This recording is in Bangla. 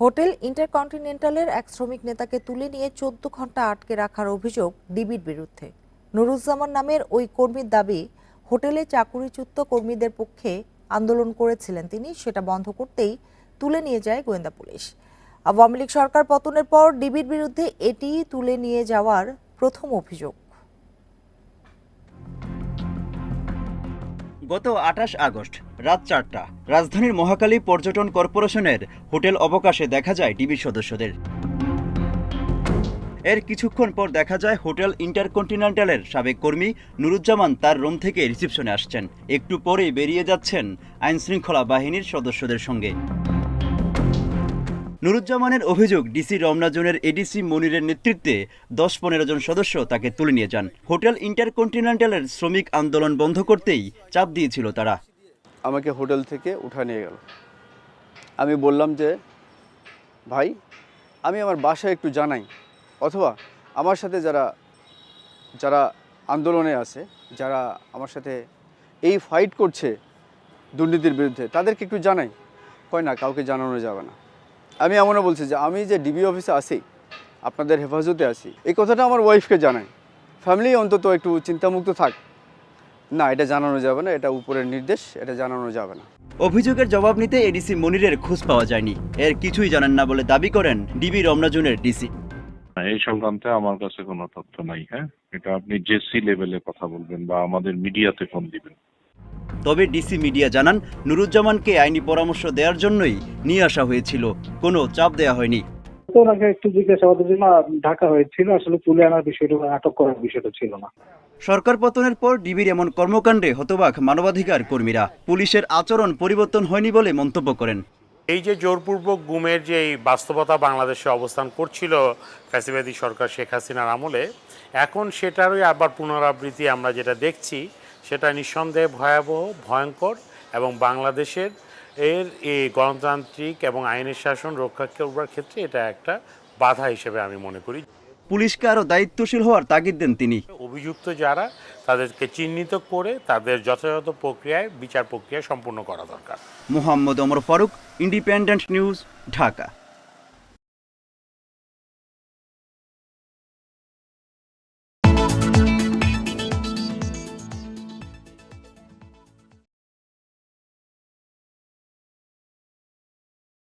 হোটেল ইন্টারকন্টিনেন্টালের এক শ্রমিক নেতাকে তুলে নিয়ে চোদ্দ ঘণ্টা আটকে রাখার অভিযোগ ডিবির বিরুদ্ধে। নুরুজ্জামান নামের ওই কর্মীর দাবি, হোটেলে চাকুরিচ্যুত কর্মীদের পক্ষে আন্দোলন করেছিলেন তিনি, সেটা বন্ধ করতেই তুলে নিয়ে যায় গোয়েন্দা পুলিশ। আওয়ামী লীগ সরকার পতনের পর ডিবির বিরুদ্ধে এটি তুলে নিয়ে যাওয়ার প্রথম অভিযোগ। গত আঠাশ আগস্ট, রাত চারটা, রাজধানীর মহাকালী পর্যটন কর্পোরেশনের হোটেল অবকাশে দেখা যায় ডিবি সদস্যদের। এর কিছুক্ষণ পর দেখা যায় হোটেল ইন্টারকন্টিনেন্টালের সাবেক কর্মী নুরুজ্জামান তার রুম থেকে রিসিপশনে আসছেন। একটু পরেই বেরিয়ে যাচ্ছেন আইনশৃঙ্খলা বাহিনীর সদস্যদের সঙ্গে। নুরুজ্জামানের অভিযোগ ডিসি রমনা জোনের এডিসি মনিরের নেতৃত্বে দশ পনেরো জন সদস্য তাকে তুলে নিয়ে যান। হোটেল ইন্টারকন্টিনেন্টালের শ্রমিক আন্দোলন বন্ধ করতেই চাপ দিয়েছিল তারা। আমাকে হোটেল থেকে উঠা নিয়ে গেল। আমি বললাম যে, ভাই, আমি আমার বাসায় একটু জানাই। অথবা আমার সাথে যারা যারা আন্দোলনে আছে, যারা আমার সাথে এই ফাইট করছে দুর্নীতির বিরুদ্ধে, তাদেরকে একটু জানাই। কয় না, কাউকে জানানো যাবে না। আমি এমনও বলছি যে আমি যে ডিবি অফিসে আছি আপনাদের হেফাজতে আছি এই কথাটা আমার ওয়াইফকে জানাই। ফ্যামিলি অন্তত একটু চিন্তামুক্ত থাক। না এটা জানানো যাবে না এটা উপরের নির্দেশ এটা জানানো যাবে না। অভিযোগের জবাব নিতে এডিসি মনিরের খোঁজ পাওয়া যায়নি। এর কিছুই জানেন না বলে দাবি করেন ডিবি রমনা জোনের ডিসি এই সংক্রান্তে আমার কাছে কোনো তথ্য নাই হ্যাঁ? এটা আপনি জেসি লেভেলে কথা বলবেন বা আমাদের মিডিয়াতে ফোন দিবেন। তবে ডিসি মিডিয়া জানান নুরুজ্জামানকে আইনি পরামর্শ দেওয়ার জন্যই নিয়ে আসা হয়েছিল। কোনো চাপ দেওয়া হয়নি। ওনাকে একটু জিজ্ঞাসাবাদের জন্য ঢাকা হয়েছিল আসলে তুলে আনার বিষয়টা আটক করার বিষয়টা ছিল না। সরকার পতনের পর ডিবির এমন কর্মকাণ্ডে হতবাক মানবাধিকার কর্মীরা। পুলিশের আচরণ পরিবর্তন হয়নি বলে মন্তব্য করেন। এই যে জোরপূর্বক গুমের যে এই বাস্তবতা বাংলাদেশে অবস্থান করছিল ফ্যাসিবাদী সরকার শেখ হাসিনার আমলে এখন সেটারই আবার পুনরাবৃত্তি আমরা যেটা দেখছি সেটা নিঃসন্দেহে ভয়াবহ ভয়ঙ্কর এবং বাংলাদেশের এর এই গণতান্ত্রিক এবং আইনের শাসন রক্ষা করবার ক্ষেত্রে এটা একটা বাধা হিসেবে আমি মনে করি। পুলিশকে আরও দায়িত্বশীল হওয়ার তাগিদ দেন তিনি। অভিযুক্ত যারা তাদেরকে চিহ্নিত করে তাদের যথাযথ প্রক্রিয়ায় বিচার প্রক্রিয়া সম্পূর্ণ করা দরকার। Mohammad Omar Faruk Independent News Dhaka.